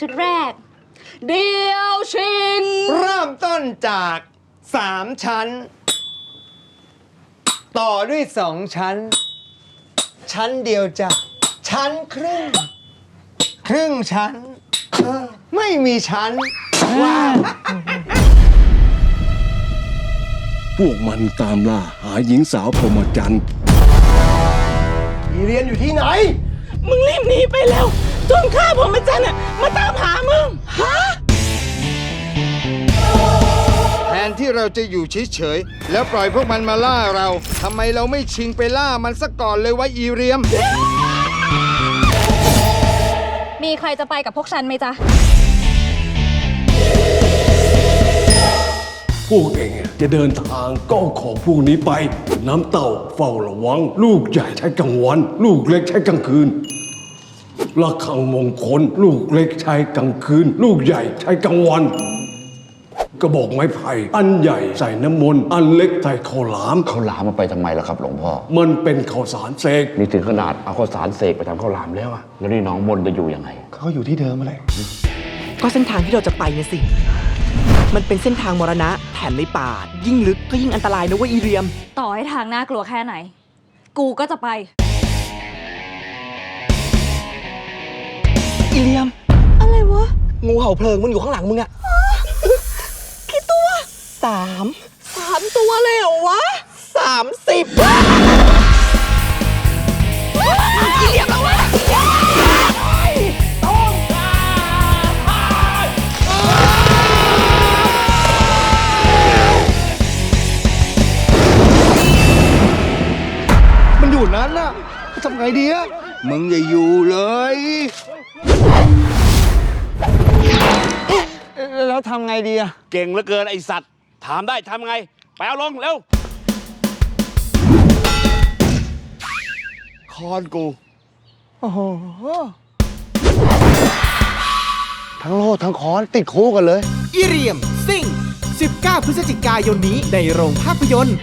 ชุดแรก เดียวชิง เริ่มต้นจากสามชั้น ต่อด้วยสองชั้น ชั้นเดียวจ้ะชั้นครึ่ง ครึ่งชั้นเออไม่มีชั้นว้าวพวกมันตามล่าหาหญิงสาวพรหมจรรย์อีเรียนอยู่ที่ไหน มึงรีบหนีไปแล้ว จนข้าผมมาจันอะมาตามหามึงฮะแทนที่เราจะอยู่เฉยๆแล้วปล่อยพวกมันมาล่าเราทำไมเราไม่ชิงไปล่ามันซะก่อนเลยวะอีเรียม มีใครจะไปกับพวกฉันไหมจ๊ะ พวกเองอะจะเดินทางก็เอาของพวกนี้ไป น้ำเต่าเฝ้าระวัง ลูกใหญ่ใช้กลางวัน ลูกเล็กใช้กลางคืน ระฆังมงคล ลูกเล็กใช้กลางคืน ลูกใหญ่ใช้กลางวัน กระบอกไม้ไผ่อันใหญ่ใส่น้ำมนต์อันเล็กใส่ข้าวหลาม ข้าวหลามมาไปทำไมล่ะครับ หลวงพ่อ มันเป็นข้าวสารเสกนี่ถึงขนาดเอาข้าวสารเสกไปทำข้าวหลามแล้วอะแล้วนี่น้องมนต์จะอยู่ยังไง เขาอยู่ที่เดิมอะไรก็เส้นทางที่เราจะไปเนี่ยสิ มันเป็นเส้นทางมรณะแถมในป่า ยิ่งลึกก็ยิ่งอันตรายนะเว่าอีเรียม ต่อให้ทางน่ากลัวแค่ไหน กูก็จะไป อีเรียม อะไรวะงูเห่าเพลิงมันอยู่ข้างหลังมึงอะกี่ตัวสามสามตัวเลยเหรอวะสามสิบอีเรียมแล้ววะมันอยู่นั้นน่ะ ทำไงดีอะมึงอย่าอยู่เลยเอ๊ะแล้วทำไงดีอะเก่งเหลือเกินไอสัตว์ ถามได้ทำไง ไปเอาลงเร็ว คอนกู โอ้โห ทั้งโลดทั้งค้อนติดคุกกันเลยอีเรียมซิ่ง 19 พฤศจิกายนนี้ในโรงภาพยนตร์